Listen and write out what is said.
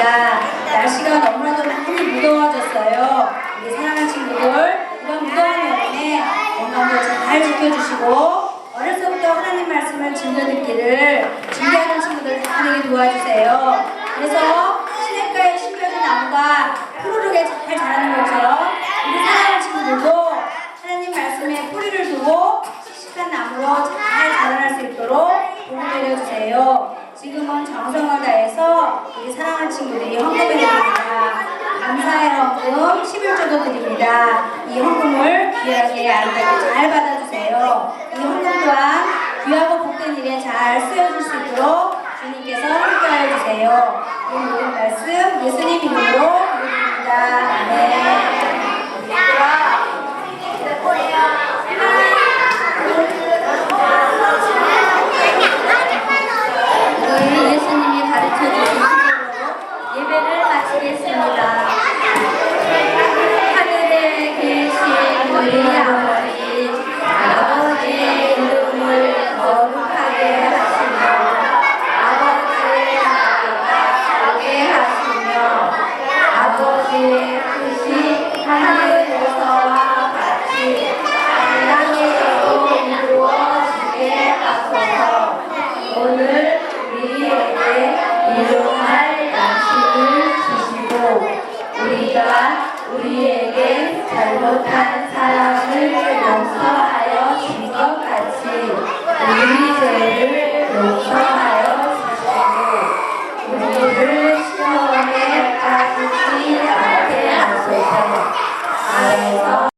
감사드립니다. 날씨가 너무나도 많이 무더워졌어요. 우리 사랑하는 친구들 이런 무더운 여름에 건강도 잘 지켜주시고 어려서부터 하나님 말씀을 즐겨 듣기를 준비하는 친구들 다 되게 도와주세요. 그래서 시냇가에 심겨진 나무가 푸르르게 잘 자라는 것처럼 우리 사랑하는 친구들도 하나님 말씀에 뿌리를 두고 씩씩한 나무로 잘 자라날 수 있도록 도움 내려주세요. 지금은 정성을 다해서 우리 사랑하는 친구들이 헌금해 드립니다. 감사의 헌금 11조도 드립니다. 이 헌금을 귀하게 아름답게 잘 받아주세요. 이 헌금 또한 귀하고 복된 일에 잘 쓰여질 수 있도록 주님께서 함께하여 주세요. 이 모든 말씀 예수님 이름으로 드립니다. 잘못한 사람을 용서하여 준 것 같이 우리 죄를 용서하여